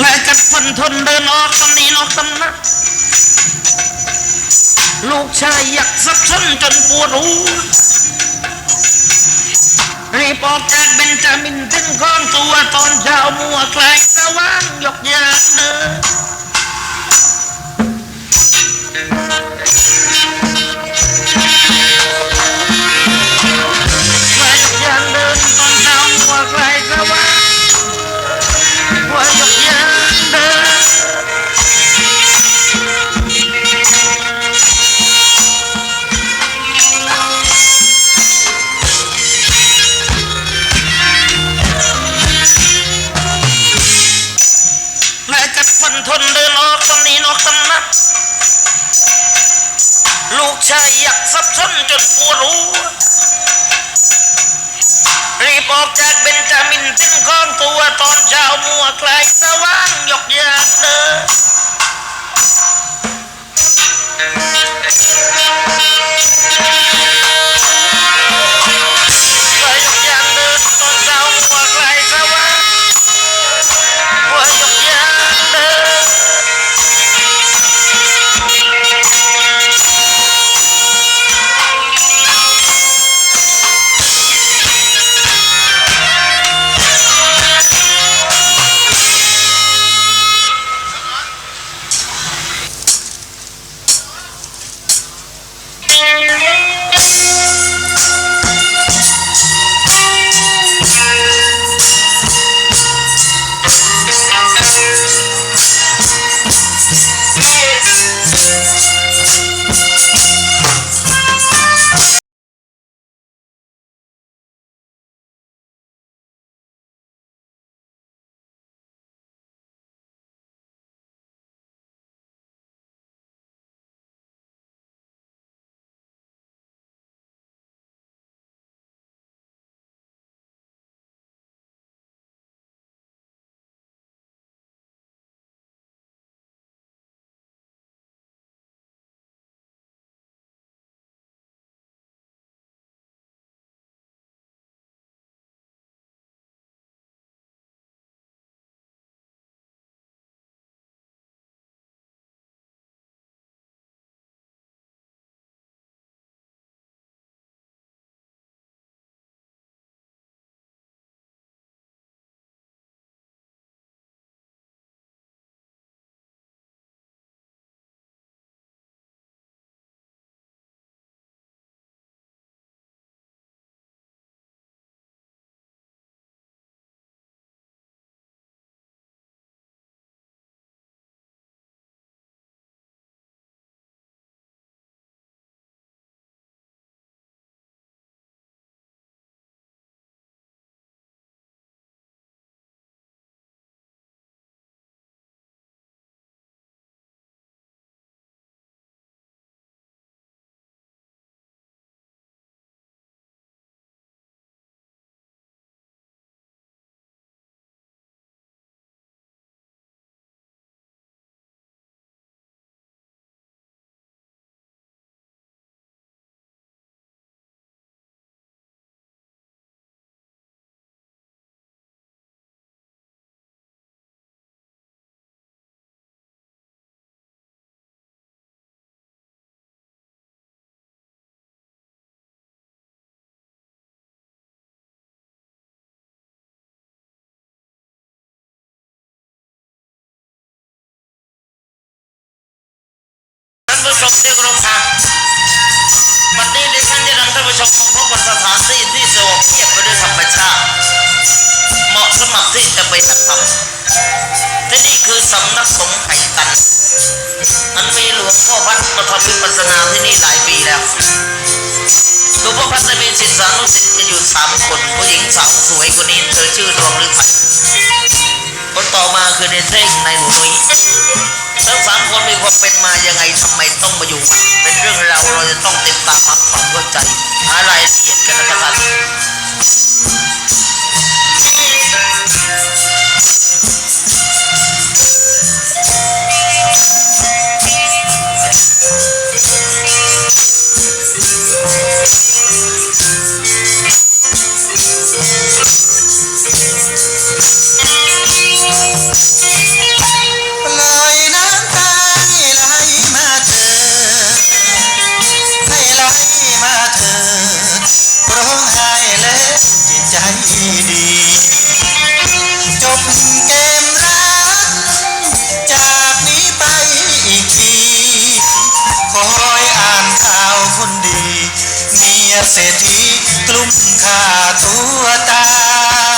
และกัดฟันทนเดินออกตำหนีนอกตำนัก ลูกชายอยากสับสนจนปวดหัวรีบออกจากเบนจามินถึงก้องตัวตอนเช้ามัวคลายสว่างยกยางเดิน ลูกชายอยากซับซ้อนจนปวดหัวรีบออกจากเบนจามินถึงก้อนตัวตอนเช้ามัวใคลายสว่างยกยากเดิน ท่านผู้ชมที่เคารพครับวันนี้ดิฉันจะนำท่านผู้ชมมาพบกับสถานที่ที่สงบเงียบไปด้วยธรรมชาติ เหมาะสำหรับที่จะไปหัดทำและนี่คือสำนักสงฆ์ไห่ตันอันมีหลวงพ่อพัดมาทำวิปัสสนาที่นี่หลายปีแล้วหลวงพ่อพัดจะมีศิษยานุศิษย์จะอยู่สามคนผู้หญิงสาวสวยคนนี้เธอชื่อดวงฤทัยคนต่อมาคือในเท่งในหนูนุ้ย ทั้งสามคนมีความเป็นมายังไงทำไมต้องมาอยู่วัดเป็นเรื่องราวเราจะต้องติดตามความเข้าใจหารายละเอียดกันนะครับ จบเกมรัก จากนี้ไปอีกทีคอยอ่านข่าวคนดี เมียเศรษฐีกลุ่มขาตัวตาย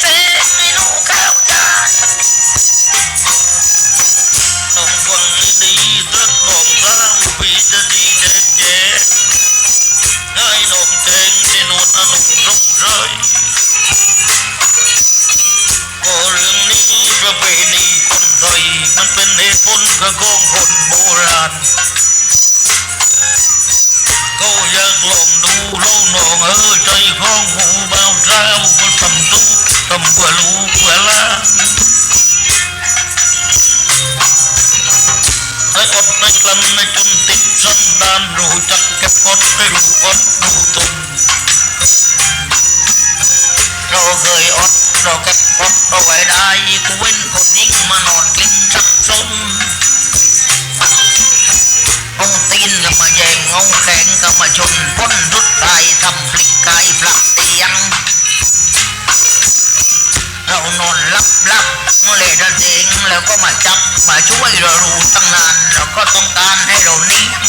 เป็นไม่รู้ข้าวจน้องฟังให้ดีรัน้องสามปีจะดีเด็ดเจ็ดให้น้องแทงที่นวดอนุรักใจก็เรื่องนี้ประเพณีคนไทยมันเป็นเหตุผลกระกองคนโบราณก็อยากลองดูแล้วน้องเอ้ยใจของหูเบาเจ้าคนำตู้ ทำเพื่อลูกเพื่อหลานให้อดในกลั้นในจนติดสันดานรู้จักเก็บกดให้รู้อดรู้ตนเราเคยอดเราเก็บกดเราไว้ได้กูเว้นคนยิ่งมานอนกินสักสนเอาตีนก็มาแย่งเอาแขงก็มาชนพ้นรุดตายทำพลิกกายปลักเตียง เรานอนลับลับเมื่อเลดเองแล้วก็มาจับมาช่วยเรารู้ตั้งนานเราก็ต้องการให้เรานี้ยง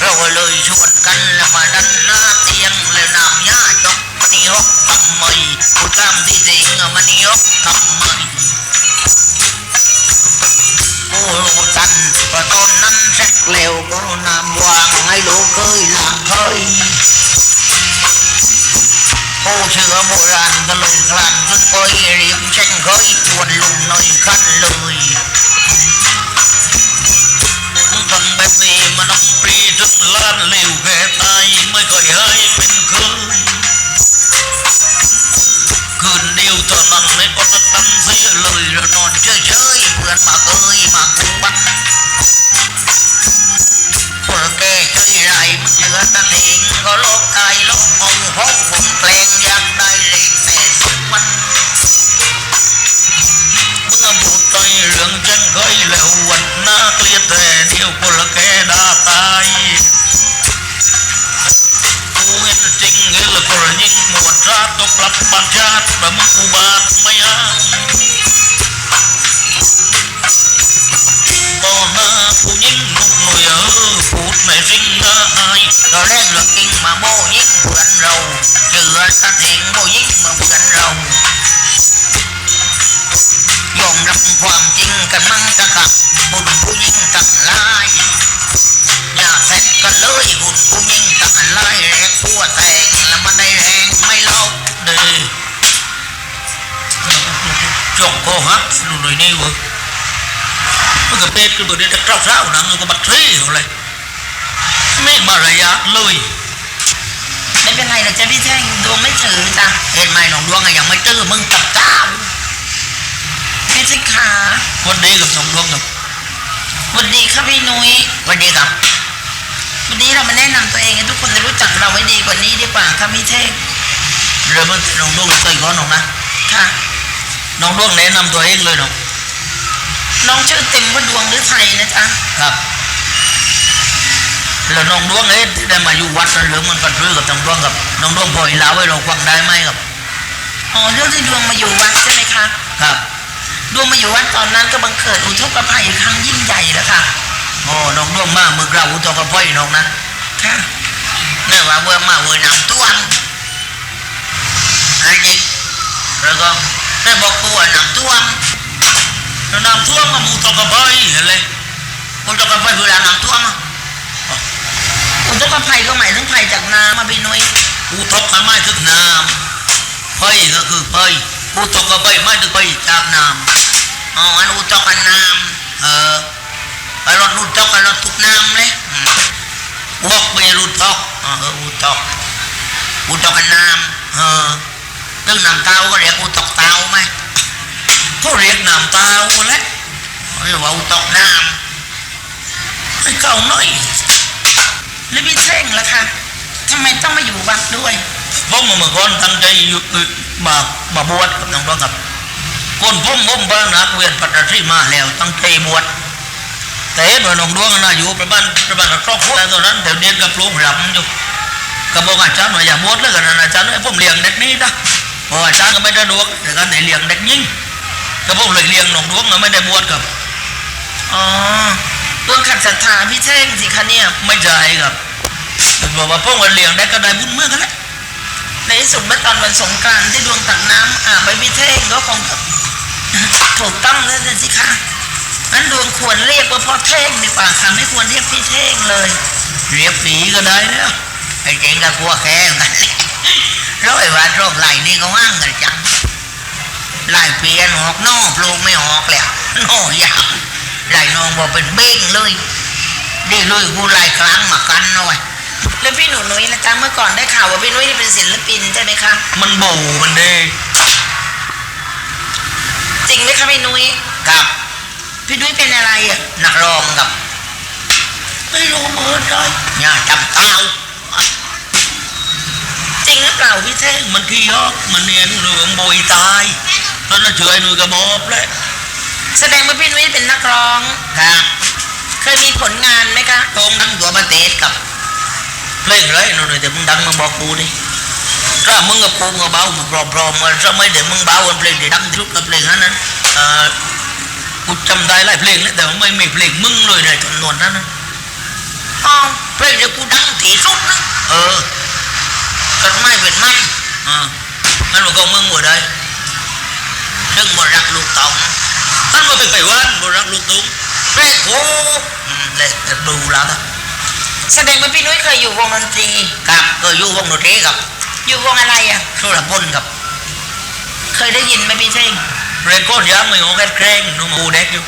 เราก็เลยชวนกันแล้วมาดันหน้าเตียงแล้วนำยาจกมันนี่ฮกทำไมกูตามที่เสียงมันนี่ฮกทำไมกูรู้ทันเพราตอนนั้นเสร็จเร็วก็นำวางให้ลูกเคยหลังเคย ผู้เชื่อโบราณก็เลยคลานขึ้นไปริมเช่นเคยชวนลุงหน่อยขั้นเลยทำแบบนี้มันต้องปรีถึงล้านเร็วแตายไม่เคยให้เป็นเคยคืนยาม่ก็จะตั้งเสียเนื่อนมาเอ้ากูบันคนแก่ใจไรมันเจือตะเถงก็โลกไทยโลกองห้องผมแปลงอยากได้เล่งแต่สุดมันเมื่อพูดไปเรื่องจังเคยแล้ววันน้าเกลียดแต่เดียวคนละแก่ด่าตายกูเห็นจริงเห็นละคนยิ่งหมวดราดก็กลับบ้านชาติแต่มึงอุบาทไม่อ้า อายก็แรงเรื่องจริงมาโบยิ่งเพื่อนเราเจือตาเถงโบยิ่งมาเพื่อนเรายอมรับความจริงกันมั่งตะกับบุญผู้ยิ่ เลยหุ่นผู้ยิ่งตักไล่แรงพัวแตงแล้วมันได้แรงไม่เล่าเด้จงโคฮักดูหน่อยนี่เวะมันก็เป็ดคือตัวเดียวจะเจ้าเช้าหนังก็บัดทรีอะไรไม่มารยาทเลย ไม่เป็นไรหรอกจ้ะพี่แท่งดวงไม่ถือจ้ะเห็นไหมน้องดวงอะยังไม่ตื้อมึงตับเจ้าพี่สิขาวันดีกับน้องดวงกับสวัสดีครับพี่นุ้ยวันดีกับ วันนี้เรามาแนะนำตัวเองให้ทุกคนได้รู้จักเราไว้ดีกว่านี้ดีกว่าครับพี่เท่งเริ่มต้นน้องดวงเคยขอน้องนะค่ะน้องดวงแนะนำตัวเองเลยน้องน้องชื่อเต็มว่าดวงฤทัยนะจ๊ะครับ แล้วน้องดวงเอ๊ะที่ได้มาอยู่วัดนั้นหรือมันกันซื้อกับน้องดวงกับน้องดวงพออีลาไว้เราฟังได้ไหมครับอ๋อเรื่องที่ดวงมาอยู่วัดใช่ไหมคะครับดวงมาอยู่วัดตอนนั้นก็บังเกิดอุทกภัยครั้งยิ่งใหญ่แล้วค่ะโอ้น้องดวงมาเมื่อกล่าวอุตกภัยน้องนะค่ะแม่ว่าเมื่อมาเมื่อนำต้วงอะไรอีกแล้วก็แม่บอกกูว่านำต้วงแล้วนำท่วงมาอุตกภัยเห็นเลยอุตกภัยคืออะไรนำท่วงอะ อุทกภัยก็หมายถึงภัยจากน้ำมาพี่นุ้ยอุทกไม่ถึงน้ำภัยก็คือภัยอุทกภัยไม่ถึงภัยจากน้ำอ๋ออันอุทกน้ำเออไปรถอุทกไปรถทุกน้ำเลยอืมวอกไปรุทกเอออุทกอุทกน้ำเออเรื่องน้ำเต้าก็เรียกอุทกเต้าไหมก็เรียกน้ำเต้าแหละเรียกว่าอุทกน้ำให้เก่าหน่อย แล้วพี่เท่งล่ะคะทำไมต้องมาอยู่วัดด้วย ผมเมื่อก่อนตั้งใจอยู่เอ่อมามาบวชกับน้องๆครับคนผมผมบ้านนักเวียนปัตตานีมาแล้วตั้งใจบวชแต่เห็นว่าน้องดวงน่าอยู่ประมาณประมาณครอบครัวตอนนั้นเดี๋ยวเด็กกับลูกหลับอยู่ก็บอกอาจารย์ว่าอย่าบวชแล้วกันนะอาจารย์ให้ผมเลี้ยงเด็กนี้นะเพราะอาจารย์ก็ไม่ได้ดวงแต่การไหนเลี้ยงเด็กยิ่งก็ผมเลยเลี้ยงน้องดวงนะไม่ได้บวชครับอ๋อ ดวงขัดศรัทธาพี่เท่งสิคะเนี่ยไม่ใช่ครับบอกว่าพ่อวันเลี้ยงเด็กก็ได้บุญเมื่อกันแหล้วในที่สุดเมื่อตอนวันสงกรานต์ที่ดวงตักน้ำอาบไปพี่เท่งก็คงถูกต้องแล้วสิคะนั้นดวงควรเรียกว่าพ่อเท่งดีกว่าค่ะไม่ควรเรียกพี่เท่งเลย เรียกผีก็ได้แล้วไอ้เจ๋งกับกลัวแค่กันร้อยวันรองไหลนี่ก็ว่างกันจังไหลเปลี่ยนหอกนอกลูกไม่ออกแล้วนอกยาว ไหลนองบอกเป็นเบ้งเลยดีเลยกูไหลครั้งมากันหน่อยแล้วพี่หนูนุ้ยนะจ๊ะเมื่อก่อนได้ข่าวว่าพี่นุ้ยนี่เป็นศิลปินใช่ไหมคะ มันโบมันเด้จริงไหมคะพี่นุ้ยกับพี่นุ้ยเป็นอะไรอะนักร้องกับไม่รู้เหมือนกันเนี่ยจำเต้าจริงหรือเปล่าพี่เท่งมันขี้ยอกมันเนียนเรื่องโบยตายตอนนั้นช่วยหนูกระบอกเลย แสดงว่าพี่นุ้ยเป็นนักร้อง ครับเคยมีผลงานไหมคะตรงทั้งตัวประเทศกับเพลงไรหนูเลยแต่มึงดังมึงบอกกูดิถ้ามึงกับกูมึงเบามึงปลอมปลอมๆมันจะไม่เดี๋ยวมึงเบาวันเพลงที่ดังที่สุดกับเพลงนั้นนั้นเอ่อกูจำได้หลายเพลงแล้วแต่ว่าไม่มีเพลงมึงเลยในจำนวนนั้นนะอ๋อเพลงที่กูดังที่สุดนะเออก็ไม่เป็นมันอ่างั้นมันก็มึงหมดเลยซึ่งบรักลูกตอง นั่นมันเป็นไปวันบรักลูกตุ้งเพลงโอ้อืมเลยแต่ดูแล้วนะแสดงว่าพี่นุ้ยเคยอยู่วงดนตรีครับก็อยู่วงดนตรีกับ อยู่วงอะไรอะสุรพลกับ เคยได้ยินไหมพี่เท่งเรนโก้ย้ำไม่โอ้แค่แกล้งน้องหมูเด็กอยู่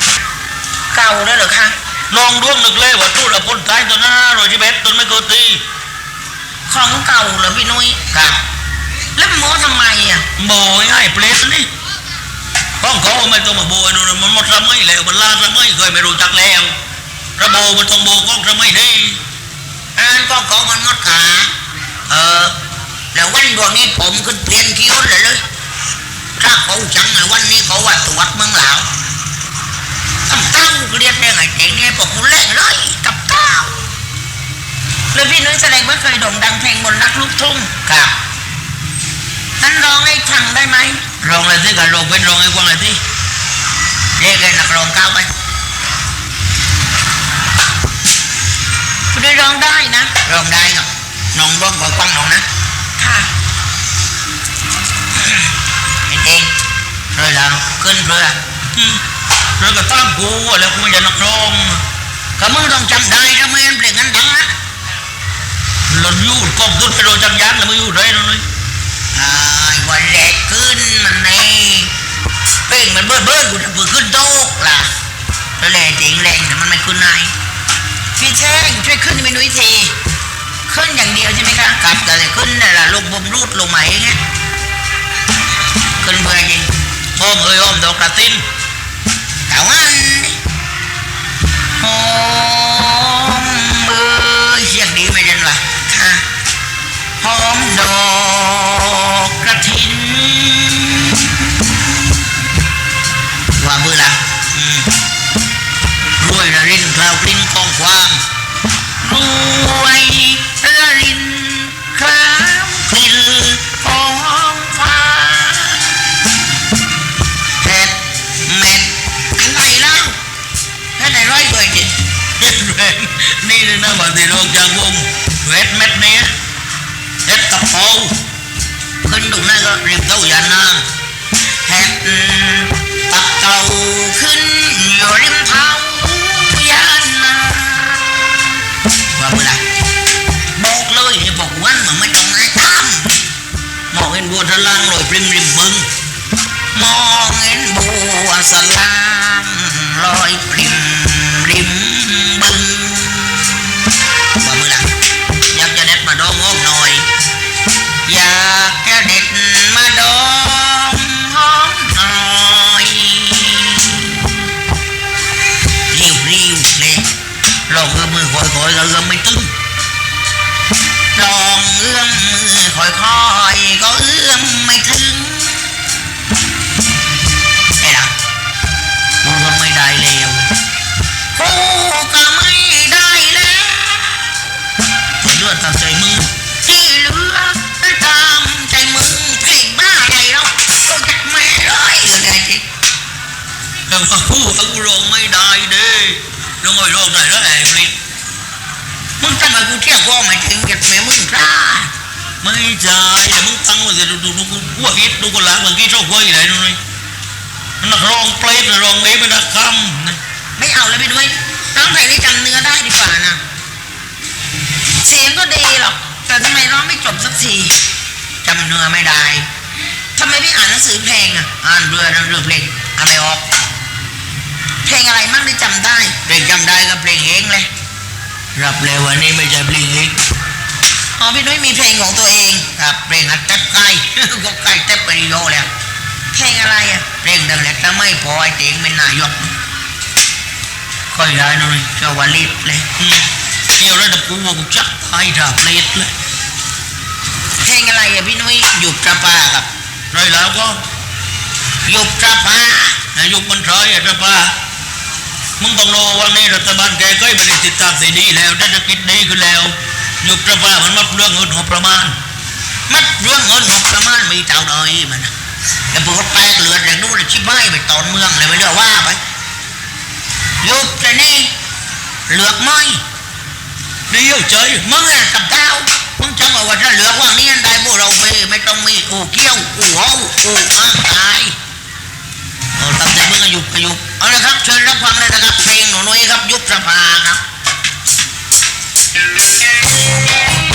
เก่าแล้วเหรอคะลองด้วงนึกเลยว่าสุรพลตายตอนนั้นโรยที่เบ็ดตอนไม่เกิดตีของเก่าเหรอพี่นุ้ยครับแล้วโม้ทำไมอะโบยง่ายเปลสนี่ ข้องเขาไม่ต้องมาโบยนู่นมันหมดสมัยแล้วมันลาสมัยเคยไม่รู้จักแล้วระโบมันต้องโบก้องสมัยนี้อันก้องเขามันหมดขาเออแล้ววันดวงนี้ผมขึ้นเปลี่ยนคิ้วเลยเลยถ้าเขาจังเลยวันนี้เขาว่าตรวจเมืองลาวทำเต้าเรียนได้ไงเจ๋งเนี่ยบอกคุณเล่นเลยกับเต้าแล้วพี่นุ้ยแสดงว่าเคยโด่งดังเพลงบนรักลูกทุ่งครับนั้นร้องให้ฟังได้ไหมรองเลยที่กันรองเป็นรองไอ้กวางเลยที่เรียกไอ้นักรองก้าวไปคุณนุ้ยร้องได้นะรองได้ครับน้องร้องกับกวางน้องนะค่ะเองเองเรือแล้วขึ้นเรืออืมเรือก็ตามกูแล้วกูไม่จะนักร้องก็มึงต้องจำได้ทำไมมันเพลงนั้นดังนะหล่นอยู่กองขึ้นไปโดนจักรยานแล้วมึงอยู่ได้นู่นเลย อ่าวันแรกขึ้นมันในเพลงมันเบิ้ลเบิ้ลกูจะเปิดขึ้นโต๊ะล่ะแล้วแรงจริงแรงแต่มันไม่ขึ้นไหนพี่เท่งช่วยขึ้นให้พี่นุ้ยทีขึ้นอย่างเดียวใช่ไหมคะกลับแต่ขึ้นนี่แหละลงบมรูดลงมาเองเนี่ยขึ้นเบื่อจริงอ้อมเอ้ยอ้อมดอกกระตินแต่ว่าหอมเอ้ยเสียงดีไหมจันวะค่ะ หอมดอกกระถิน องเห็นบัวทะลังลอยปริมริมบึงมองเห็นบัวสลางลอยปริมริมบึงว่ามื่อไหรอยากจะเด็ดมาดองอ้อมหน่อย อยากจะเด็ดมาดองหอมหน่อยริ้วริ้วเลยลองเอื้อมมือคอยคอยๆก็เอื้อไม่ตึงลองเอื้อมมือคอยคอย ก็เอื้อมไม่ถึงไอ้ละมึงก็ไม่ได้แล้วกูก็ไม่ได้แล้วตัวเลือดตามใจมึงที่เหลือตามใจมึงเพลงบ้าอะไรแล้วก็จะไม่ได้เลยจริงแต่ว่ากูว่ากูร้องไม่ได้เด้ร้องไม่ร้องได้แล้วไอ้ฟลิปมึงตั้งแต่กูเที่ยวก็ไม่ถึงเก็บแม่มึงจ้าไม่ ใช่แต่มึงตั้งว้แต่ดูดูดูกูกูฮิตดูกูหลังเมื่อกี้ชอบไว้ไหนนู่นเลยนักร้องเพลงนักร้องเอ๊ะเป็นนักคำนะไม่เอาแล้วพี่นุ้ยร้องเพลงที่จำเนื้อได้ดีกว่านะเสียงก็ดีหรอกแต่ทำไมร้องไม่จบสักทีจำเนื้อไม่ได้ทำไมพี่อ่านหนังสือเพลงอะอ่านเรือเรือเพลงอ่านไม่ออกเพลงอะไรมั่งที่จำได้เพลงจำได้ก็เพลงเองเลยรับเลยวันนี้ไม่ใช่เพลงเอง อ๋อพี่นุ้ยมีเพลงของตัวเอง ครับเพลงหัดเต็บไก่ก็ไก่เต็บไปโยแล้วเพลงอะไรอะเพลงดังแหละถ้าไม่พอไอ้เจ๋งเป็นนายกค่อยได้หน่อยเจ้าวันรีบเลยอืมนี่ระดับกูว่ากูจักไอ้ดาบเลดเลยเพลงอะไรอะพี่นุ้ยหยุดกระป้าครับไรแล้วก็หยุดกระป้าหยุดมันร้อยอะกระป้ามึงต้องรอวันนี้รัฐบาลแกก็ไม่ได้ติดตามสีดีแล้วเศรษฐกิจดีขึ้นแล้ว หยุดระป้ามันมัดเรื่องเงินงบประมาณ มัดเรื่องเงินงบประมาณมีเท่าไหร่มันแล้วพวกแตกเลืออย่างนู้นชิบหายไปตอนเมืองเลยไม่เลือกว่าไปหยุดแต่นี่เหลือกไม่เดียวใจมึงอะกับดาวมึงจำเอาไว่าถ้าเหลือกว่างนี้ได้พวกเราไปไม่ต้องมีอู่เกี้ยวอู่เฮาอู่อ้างตายเอาตั้งแต่มึงอายุอายุเอาละครับเชิญรับฟังเลยนะครับเพลงหนูนุ้ยครับยุบสภาครับ Música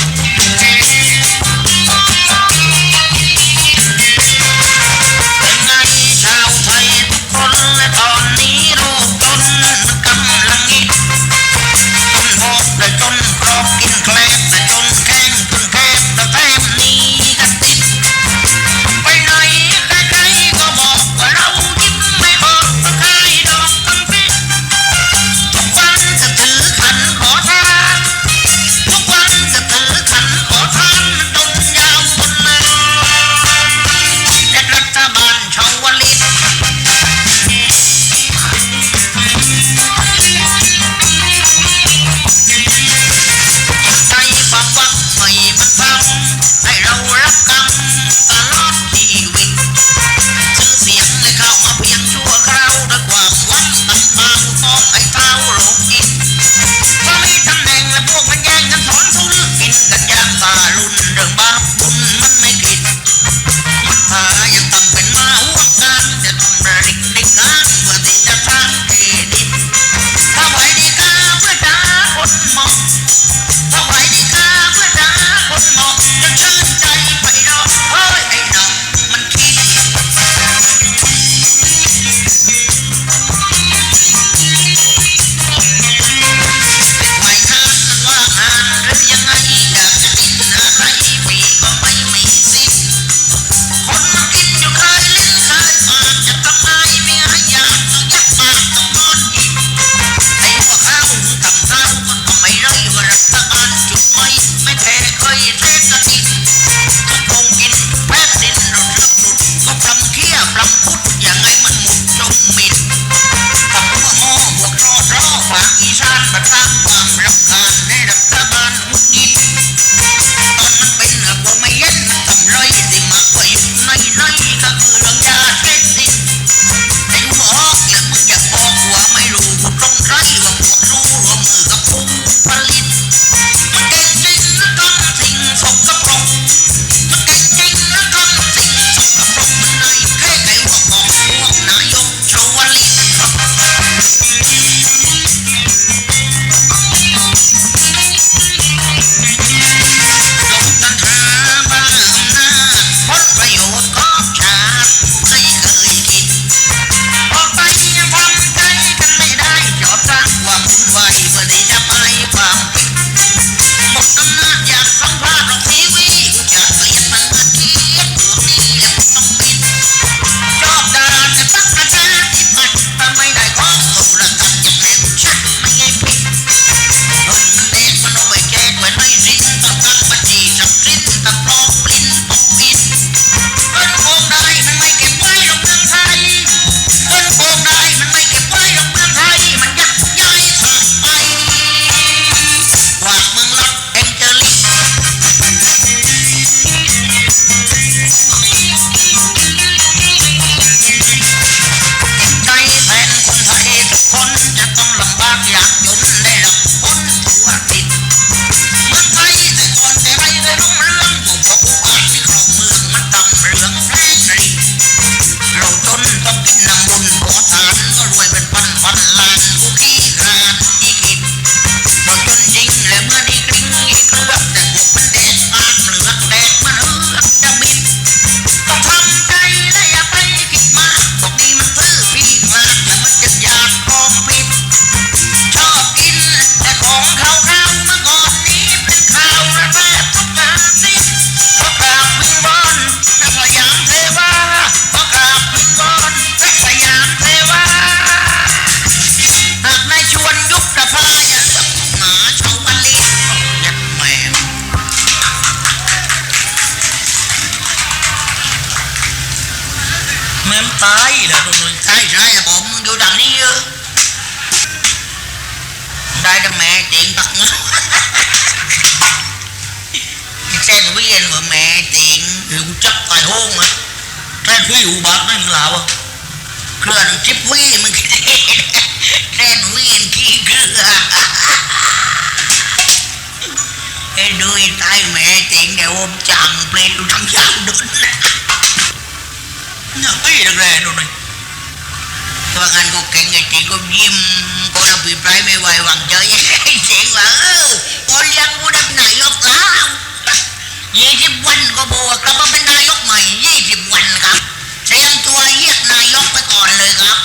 มั ได้แต่แม่เตียงตักเงินเส้นเวียนว่าแม่เตียงหรือกูจับตายห้องอะแค่พี่อยู่บ้านนั่นเหรอวะเคลื่อนชิปวีมึงคิดเองเส้นเวียนขี้เกลือไอ้ดูไอ้ตายแม่เตียงเดี๋ยวผมจำเปลี่ยนดูทำยางดุนนะเนี่ยไอ้ดักแรงดูหน่อย ตัวงานก็เก่งไอ้เจ๋งก็ยิ้มก็รับผิดไรไม่ไหววังใจเจ๋งว่าเออพอเลี้ยงกูได้เป็นายกแล้วยี่สิบวันก็บอกกลับมาเป็นนายกใหม่ยี่สิบวันครับเตรียมตัวเรียกนายกไปก่อนเลยครับ